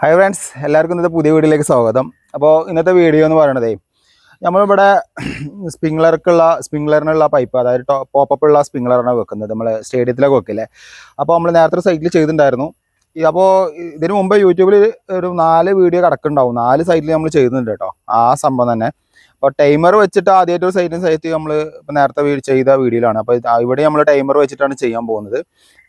Hi friends എല്ലാവർക്കും ഇന്നത്തെ പുതിയ വീഡിയോയിലേക്ക് സ്വാഗതം. അപ്പോൾ ഇന്നത്തെ വീഡിയോ എന്ന് പറയണതേ നമ്മളിവിടെ സ്പ്രിംഗ്ലർക്കുള്ള സ്പ്രിംഗ്ലറിനുള്ള പൈപ്പ് അതായത് പോപ്പപ്പ് ഉള്ള സ്പ്രിംഗ്ലറാണ് വെക്കുന്നത്. നമ്മൾ സ്റ്റേഡിയത്തിലൊക്കെ വെക്കില്ലേ? അപ്പോൾ നമ്മൾ നേരത്തെ സൈറ്റിൽ ചെയ്തിട്ടുണ്ടായിരുന്നു. അപ്പോൾ ഇതിനു മുമ്പ് യൂട്യൂബിൽ ഒരു നാല് വീഡിയോ കിടക്കുന്നുണ്ടാവും. നാല് സൈറ്റിൽ നമ്മൾ ചെയ്യുന്നുണ്ട് കേട്ടോ. ആ സംഭവം തന്നെ. അപ്പോൾ ടൈമർ വെച്ചിട്ട് ആദ്യമായിട്ട് ഒരു സൈറ്റിന് സൈറ്റ് നമ്മൾ നേരത്തെ ചെയ്ത വീഡിയോയിലാണ് അപ്പോൾ ഇവിടെ നമ്മൾ ടൈമർ വെച്ചിട്ടാണ് ചെയ്യാൻ പോകുന്നത്.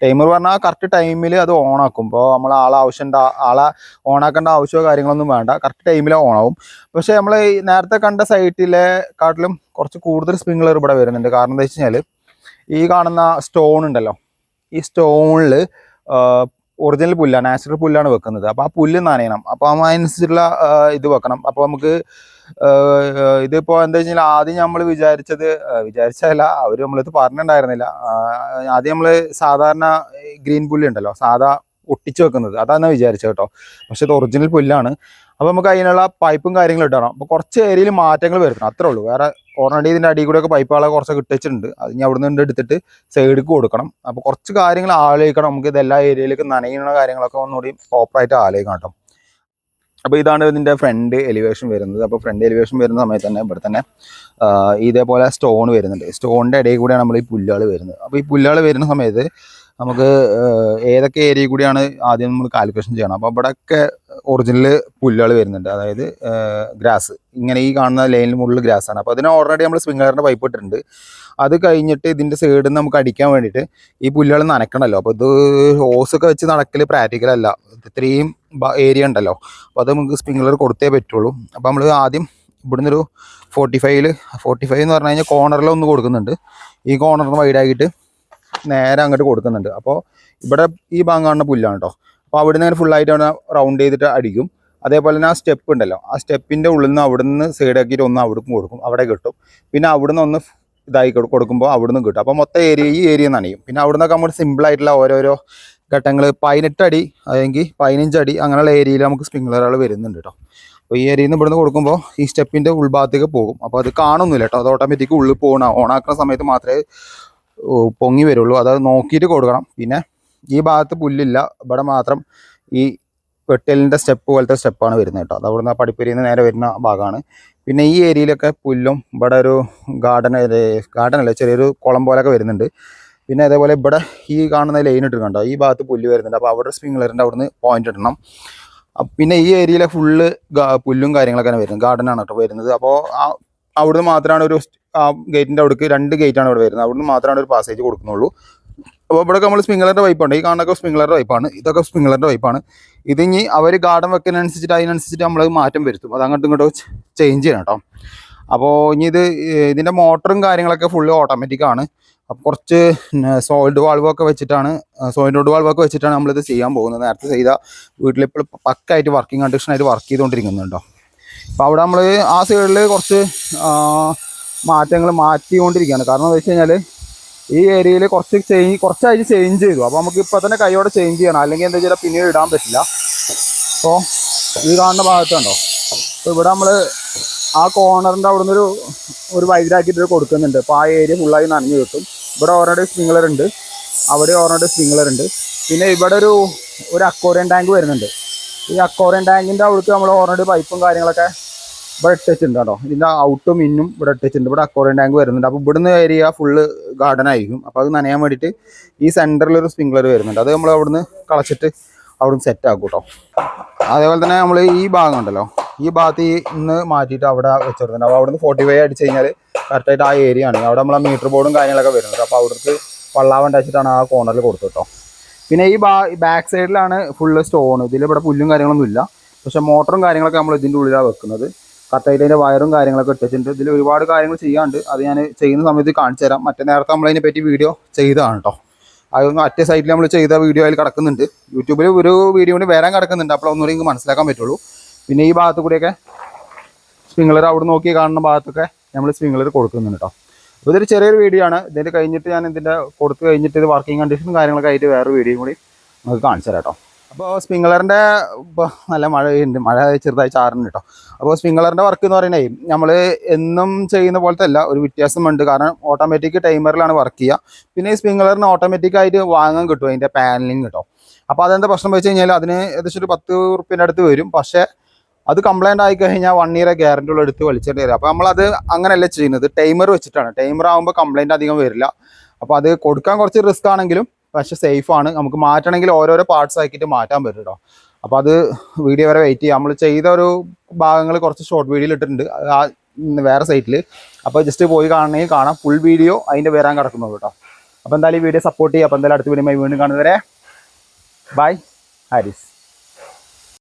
ടൈമർ പറഞ്ഞാൽ കറക്റ്റ് ടൈമിൽ അത് ഓൺ ആക്കും. അപ്പോൾ നമ്മൾ ആളെ ആവശ്യം ആളെ ഓണാക്കേണ്ട ആവശ്യമോ കാര്യങ്ങളൊന്നും വേണ്ട. കറക്റ്റ് ടൈമിൽ ആവും. പക്ഷേ നമ്മൾ നേരത്തെ കണ്ട സൈറ്റിലെ കാട്ടിലും കുറച്ച് കൂടുതൽ സ്പ്രിംഗ്ലർ ഇവിടെ വരുന്നുണ്ട്. കാരണം എന്താ വെച്ച് കഴിഞ്ഞാൽ ഈ കാണുന്ന സ്റ്റോൺ ഉണ്ടല്ലോ. ഈ സ്റ്റോണിൽ ഒറിജിനൽ പുല്ലാണ് നാച്ചുറൽ പുല്ലാണ് വെക്കുന്നത്. അപ്പോൾ ആ പുല്ല് നനയണം. അപ്പോൾ അതിനനുസരിച്ചുള്ള ഇത് വെക്കണം. അപ്പോൾ നമുക്ക് ഇതിപ്പോൾ എന്താ വെച്ചാൽ ആദ്യം നമ്മൾ വിചാരിച്ചത് വിചാരിച്ചതല്ല അവർ നമ്മളിത് പറഞ്ഞിട്ടുണ്ടായിരുന്നില്ല. ആദ്യം നമ്മൾ സാധാരണ ഗ്രീൻ പുല്ല് ഉണ്ടല്ലോ സാധാ ഒട്ടിച്ചു വെക്കുന്നത് അതാണ് വിചാരിച്ചത് കേട്ടോ. പക്ഷെ ഇത് ഒറിജിനൽ പുല്ലാണ്. അപ്പോൾ നമുക്ക് അതിനുള്ള പൈപ്പും കാര്യങ്ങളും ഇട്ടണം അപ്പോൾ കുറച്ച് ഏരിയയിൽ മാറ്റങ്ങൾ വരുത്തണം അത്രേ ഉള്ളൂ. വേറെ ഓൾറെഡി ഇതിന്റെ അടിയിൽ കൂടെയൊക്കെ പൈപ്പുകളെ കുറച്ച് ഇട്ടിട്ടുണ്ട് അത് ഇനി അവിടെ നിന്ന് എടുത്തിട്ട് സൈഡിലേക്ക് കൊടുക്കണം. അപ്പോൾ കുറച്ച് കാര്യങ്ങൾ ആലോചിക്കണം. നമുക്ക് ഇത് എല്ലാ ഏരിയയിലേക്ക് നനയുന്ന കാര്യങ്ങളൊക്കെ ഒന്നുകൂടി പ്രോപ്പറായിട്ട് ആലോചിക്കണം കേട്ടോ. അപ്പോൾ ഇതാണ് ഇതിന്റെ ഫ്രണ്ട് എലിവേഷൻ വരുന്നത്. അപ്പോൾ ഫ്രണ്ട് എലിവേഷൻ വരുന്ന സമയത്ത് തന്നെ ഇവിടെ തന്നെ ഇതേപോലെ സ്റ്റോൺ വരുന്നുണ്ട്. സ്റ്റോണിന്റെ ഇടയിൽ കൂടെയാണ് നമ്മൾ ഈ പുല്ലുകൾ വരുന്നത്. അപ്പോൾ ഈ പുല്ലുകൾ വരുന്ന സമയത്ത് നമുക്ക് ഏതൊക്കെ ഏരിയ കൂടിയാണ് ആദ്യം നമ്മൾ കാൽക്കുലേഷൻ ചെയ്യണം. അപ്പോൾ ഇവിടെയൊക്കെ ഒറിജിനൽ പുല്ലുകൾ വരുന്നുണ്ട്. അതായത് ഗ്രാസ് ഇങ്ങനെ ഈ കാണുന്ന ലൈനിൽ മുകളിൽ ആണ്. അപ്പോൾ അതിന് ഓൾറെഡി നമ്മൾ സ്പ്രിംഗ്ലറിന്റെ പൈപ്പ് ഇട്ടിട്ടുണ്ട്. അത് കഴിഞ്ഞിട്ട് ഇതിന്റെ സൈഡിൽ നിന്ന് നമുക്ക് അടിക്കാൻ വേണ്ടിയിട്ട് ഈ പുല്ലുകൾ നനക്കണമല്ലോ അപ്പോൾ ഇത് ഹോസൊക്കെ വെച്ച് നടക്കൽ പ്രാക്ടിക്കൽ അല്ല. ഇത്രയും ഏരിയ ഉണ്ടല്ലോ. അപ്പോൾ അത് നമുക്ക് സ്പ്രിംഗ്ലർ കൊടുത്തേ പറ്റുള്ളൂ. അപ്പോൾ നമ്മൾ ആദ്യം ഇവിടുന്ന് ഒരു ഫോർട്ടി ഫൈവിൽ ഫോർട്ടി ഫൈവ് എന്ന് പറഞ്ഞു കഴിഞ്ഞാൽ കോർണറിൽ ഒന്ന് കൊടുക്കുന്നുണ്ട്. ഈ കോർണറിന് വൈഡാക്കിയിട്ട് നേരെ അങ്ങോട്ട് കൊടുക്കുന്നുണ്ട്. അപ്പോൾ ഇവിടെ ഈ ഭാഗം കാണുന്ന പുല്ലാണ് കേട്ടോ അപ്പോൾ അവിടെ നിന്ന് ഫുള്ളായിട്ട് അവിടെ റൗണ്ട് ചെയ്തിട്ട് അടിക്കും. അതേപോലെ തന്നെ ആ സ്റ്റെപ്പ് ഉണ്ടല്ലോ. ആ സ്റ്റെപ്പിന്റെ ഉള്ളിൽ നിന്ന് അവിടെ നിന്ന് സൈഡാക്കിയിട്ട് ഒന്ന് അവിടേക്കും കൊടുക്കും. അവിടെ കിട്ടും. പിന്നെ അവിടുന്ന് ഒന്ന് ഇതായി കൊടുക്കുമ്പോൾ അവിടുന്ന് കിട്ടും. അപ്പോൾ മൊത്തം ഏരിയ ഈ ഏരിയ നനയും. പിന്നെ അവിടുന്നൊക്കെ നമ്മൾ സിമ്പിളായിട്ടുള്ള ഓരോരോ ഘട്ടങ്ങൾ പതിനെട്ട് അടി അല്ലെങ്കിൽ പതിനഞ്ച് അടി അങ്ങനെയുള്ള ഏരിയയിൽ നമുക്ക് സ്പ്രിംഗ്ലറുകൾ വരുന്നുണ്ട് കേട്ടോ അപ്പോൾ ഈ ഏരിയയിൽ നിന്ന് ഇവിടുന്ന് കൊടുക്കുമ്പോൾ ഈ സ്റ്റെപ്പിന്റെ ഉൾഭാഗത്തേക്ക് പോകും. അപ്പോൾ അത് കാണുന്നില്ല കേട്ടോ അത് ഓട്ടോമാറ്റിക് ഉള്ളിൽ പോകണം ഓണാക്കുന്ന സമയത്ത് മാത്രമേ പൊങ്ങി വരുള്ളൂ. അത് നോക്കിയിട്ട് കൊടുക്കണം. പിന്നെ ഈ ഭാഗത്ത് പുല്ലില്ല. ഇവിടെ മാത്രം ഈ വെട്ടലിന്റെ സ്റ്റെപ്പ് പോലത്തെ സ്റ്റെപ്പാണ് വരുന്നത് കേട്ടോ. അത് അവിടുന്ന് പടിപ്പരിയിൽ നിന്ന് നേരെ വരുന്ന ഭാഗമാണ്. പിന്നെ ഈ ഏരിയയിലൊക്കെ പുല്ലും ഇവിടെ ഒരു ഗാർഡൻ ഗാർഡൻ അല്ല ചെറിയൊരു കുളം പോലൊക്കെ വരുന്നുണ്ട്. പിന്നെ അതേപോലെ ഇവിടെ ഈ കാണുന്ന ലൈൻ ഇട്ടിട്ടുണ്ട് ഈ ഭാഗത്ത് പുല്ല് വരുന്നുണ്ട്. അപ്പോൾ അവിടെ സ്പ്രിംഗ്ലറിന്റെ അവിടുന്ന് പോയിന്റ് ഇടണം. പിന്നെ ഈ ഏരിയയിലെ ഫുള്ള് പുല്ലും കാര്യങ്ങളൊക്കെ വരുന്നത്. ഗാർഡനാണ് കേട്ടോ വരുന്നത്. അപ്പോൾ ആ അവിടുന്ന് മാത്രമാണ് ഒരു ആ ഗേറ്റിന്റെ അവിടേക്ക് രണ്ട് ഗേറ്റാണ് ഇവിടെ വരുന്നത്. അവിടുന്ന് മാത്രമാണ് ഒരു പാസേജ് കൊടുക്കുന്നുള്ളൂ. അപ്പോൾ ഇവിടെ നമ്മൾ സ്പ്രിംഗ്ലറിന്റെ പൈപ്പുണ്ട് ഈ കാണുന്നൊക്കെ സ്പ്രിംഗ്ലറിന്റെ വൈപ്പാണ് ഇതൊക്കെ സ്പ്രിംഗ്ലറിന്റെ വൈപ്പാണ് ഇതിനി അവർ ഗാർഡൻ വെക്കുന്നതിനനുസരിച്ചിട്ട് അതിനനുസരിച്ചിട്ട് നമ്മൾ മാറ്റം വരുത്തും. അത് അങ്ങോട്ടും ഇങ്ങോട്ടും ചേഞ്ച് ചെയ്യണം കേട്ടോ അപ്പോൾ ഇനി ഇത് ഇതിന്റെ മോട്ടറും കാര്യങ്ങളൊക്കെ ഓട്ടോമാറ്റിക് ആണ്. അപ്പോൾ കുറച്ച് സോൾഡ് വാൾവൊക്കെ വെച്ചിട്ടാണ് സോയിഡ് വാൾവൊക്കെ വെച്ചിട്ടാണ് നമ്മളിത് ചെയ്യാൻ പോകുന്നത്. നേരത്തെ ചെയ്ത വീട്ടിലിപ്പോൾ പക്കായിട്ട് വർക്കിംഗ് കണ്ടീഷനായിട്ട് വർക്ക് ചെയ്തുകൊണ്ടിരിക്കുന്നുണ്ടോ അപ്പോൾ അവിടെ നമ്മൾ ആ സൈഡിൽ കുറച്ച് മാറ്റങ്ങൾ മാറ്റിക്കൊണ്ടിരിക്കുകയാണ്. കാരണം എന്താ വെച്ച് കഴിഞ്ഞാൽ ഈ ഏരിയയിൽ കുറച്ച് ചേഞ്ച് കുറച്ചായിട്ട് ചേഞ്ച് ചെയ്തു. അപ്പോൾ നമുക്ക് ഇപ്പോൾ തന്നെ കൈയോടെ ചേഞ്ച് ചെയ്യണം. അല്ലെങ്കിൽ എന്താ വെച്ചാൽ പിന്നീട് ഇടാൻ പറ്റില്ല. അപ്പോൾ ഈ കാണുന്ന ഭാഗത്തുണ്ടോ അപ്പോൾ ഇവിടെ നമ്മൾ ആ കോർണറിന്റെ അവിടെ നിന്നൊരു ഒരു വൈഡാക്കിയിട്ട് കൊടുക്കുന്നുണ്ട്. അപ്പോൾ ആ ഏരിയ ഫുള്ളായി നനഞ്ഞു കിട്ടും. ഇവിടെ ഓൾറെഡി സ്പ്രിംഗ്ലർ ഉണ്ട്. അവിടെ ഓൾറെഡി സ്പ്രിംഗ്ലർ ഉണ്ട്. പിന്നെ ഇവിടെ ഒരു ഒരു അക്വോറിയം ടാങ്ക് വരുന്നുണ്ട്. ഈ അക്വോറിയം ടാങ്കിന്റെ അവിടേക്ക് നമ്മൾ ഓൾറെഡി പൈപ്പും കാര്യങ്ങളൊക്കെ ഇവിടെ ഇട്ടിട്ടുണ്ട് കേട്ടോ. ഇതിന്റെ ഔട്ടും ഇന്നും ഇവിടെ ഇട്ടിട്ടുണ്ട് ഇവിടെ അക്വോറിയം ടാങ്ക് വരുന്നുണ്ട്. അപ്പോൾ ഇവിടുന്ന് ഏരിയ ഫുള്ള് ഗാർഡൻ ആയിരിക്കും. അപ്പോൾ അത് നനയാൻ വേണ്ടിയിട്ട് ഈ സെന്ററിൽ ഒരു സ്പ്രിംഗ്ലർ വരുന്നുണ്ട്. അത് നമ്മൾ അവിടുന്ന് കളച്ചിട്ട് അവിടുന്ന് സെറ്റ് ആക്കും കേട്ടോ. അതേപോലെ തന്നെ നമ്മൾ ഈ ഭാഗം ഉണ്ടല്ലോ. ഈ ഭാഗത്ത് ഈ ഇന്ന് മാറ്റിയിട്ട് അവിടെ വെച്ചിരുന്നുണ്ട് അപ്പോൾ അവിടുന്ന് ഫോർട്ടി ഫൈവ് അടിച്ച് കഴിഞ്ഞാൽ കറക്റ്റായിട്ട് ആ ഏരിയ ആണ്. അവിടെ നമ്മൾ മീറ്റർ ബോർഡും കാര്യങ്ങളൊക്കെ വരുന്നുണ്ട്. അപ്പോൾ അവിടുത്തെ വള്ളാവൻ വെച്ചിട്ടാണ് ആ കോർണറിൽ കൊടുത്തു കേട്ടോ. പിന്നെ ഈ ബാ ബാക്ക് സൈഡിലാണ് ഫുള്ള് സ്റ്റോൺ ഇതിൽ ഇവിടെ പുല്ലും കാര്യങ്ങളൊന്നും ഇല്ല. പക്ഷെ മോട്ടറും കാര്യങ്ങളൊക്കെ നമ്മൾ ഇതിന്റെ ഉള്ളിലാണ് വെക്കുന്നത്. കറക്റ്റായിട്ട് വയറും കാര്യങ്ങളൊക്കെ ഇട്ടിട്ടുണ്ട്. ഇതിൽ ഒരുപാട് കാര്യങ്ങൾ ചെയ്യാണ്ട് അത് ഞാൻ ചെയ്യുന്ന സമയത്ത് കാണിച്ചു തരാം. മറ്റേ നേരത്തെ നമ്മളതിനെ പറ്റി വീഡിയോ ചെയ്തതാണ് കേട്ടോ അതൊന്നും അറ്റ സൈഡിൽ നമ്മൾ ചെയ്ത വീഡിയോ അതിൽ കിടക്കുന്നുണ്ട്. യൂട്യൂബിൽ ഒരു വീഡിയോ കൂടി വരാൻ കിടക്കുന്നുണ്ട്. അപ്പോൾ ഒന്നുകൂടി നിങ്ങൾക്ക് മനസ്സിലാക്കാൻ പറ്റുള്ളൂ. പിന്നെ ഈ ഭാഗത്ത് കൂടിയൊക്കെ സ്പ്രിംഗ്ലർ അവിടെ നോക്കി കാണുന്ന ഭാഗത്തൊക്കെ നമ്മൾ സ്പ്രിംഗ്ലർ കൊടുക്കുന്നുണ്ട് കേട്ടോ ഇതൊരു ചെറിയൊരു വീഡിയോ ആണ്. ഇതിന്റെ കഴിഞ്ഞിട്ട് ഞാൻ ഇതിന്റെ കൊടുത്തു കഴിഞ്ഞിട്ട് ഇത് വർക്കിംഗ് കണ്ടീഷനും കാര്യങ്ങളൊക്കെ ആയിട്ട് വേറെ വീഡിയോ കൂടി നമുക്ക് കാണിച്ചു തരാം കേട്ടോ അപ്പോൾ സ്പ്രിംഗ്ലറിന്റെ ഇപ്പോൾ നല്ല മഴയുണ്ട് മഴ ചെറുതായി ചാറുണ്ട് കേട്ടോ അപ്പോൾ സ്പ്രിംഗ്ലറിന്റെ വർക്ക് എന്ന് പറയുന്നത് നമ്മൾ എന്നും ചെയ്യുന്ന പോലത്തെ അല്ല ഒരു വ്യത്യാസമുണ്ട്. കാരണം ഓട്ടോമാറ്റിക് ടൈമറിലാണ് വർക്ക് ചെയ്യുക. പിന്നെ ഈ സ്പ്രിംഗ്ലറിന് ഓട്ടോമാറ്റിക്കായിട്ട് വാങ്ങാൻ കിട്ടും അതിന്റെ പാനലിങ് കേട്ടോ അപ്പോൾ അതെന്താ പ്രശ്നം വെച്ച് കഴിഞ്ഞാൽ അതിന് ഏകദേശം ഒരു പത്ത് റുപ്യന്റെ അടുത്ത് വരും. പക്ഷേ അത് കംപ്ലൈന്റ് ആയി കഴിഞ്ഞാൽ വൺ ഇയർ ഗ്യാരണ്ടി ഉള്ള എടുത്ത് വലിച്ചിട്ട് തരും. അപ്പോൾ നമ്മളത് അങ്ങനെയല്ല ചെയ്യുന്നത്. ടൈമർ വെച്ചിട്ടാണ്. ടൈമർ ആകുമ്പോൾ കംപ്ലൈന്റ് അധികം വരില്ല. അപ്പോൾ അത് കൊടുക്കാൻ കുറച്ച് റിസ്ക് ആണെങ്കിലും പക്ഷെ സേഫ് ആണ്. നമുക്ക് മാറ്റണമെങ്കിൽ ഓരോരോ പാർട്സ് ആക്കിയിട്ട് മാറ്റാൻ പറ്റും കേട്ടോ അപ്പോൾ അത് വീഡിയോ വരെ വെയിറ്റ് ചെയ്യാം. നമ്മൾ ചെയ്ത ഒരു ഭാഗങ്ങൾ കുറച്ച് ഷോർട്ട് വീഡിയോയിൽ ഇട്ടിട്ടുണ്ട്. ആ വേറെ സൈറ്റിൽ അപ്പോൾ ജസ്റ്റ് പോയി കാണണമെങ്കിൽ കാണാം. ഫുൾ വീഡിയോ അതിന്റെ വരാൻ കിടക്കുന്നത് കേട്ടോ അപ്പോൾ എന്തായാലും ഈ വീഡിയോ സപ്പോർട്ട് ചെയ്യുക അപ്പോൾ എന്തായാലും അടുത്ത വീഡിയോ വീണ്ടും കാണുന്നവരെ. ബൈ ഹാരിസ്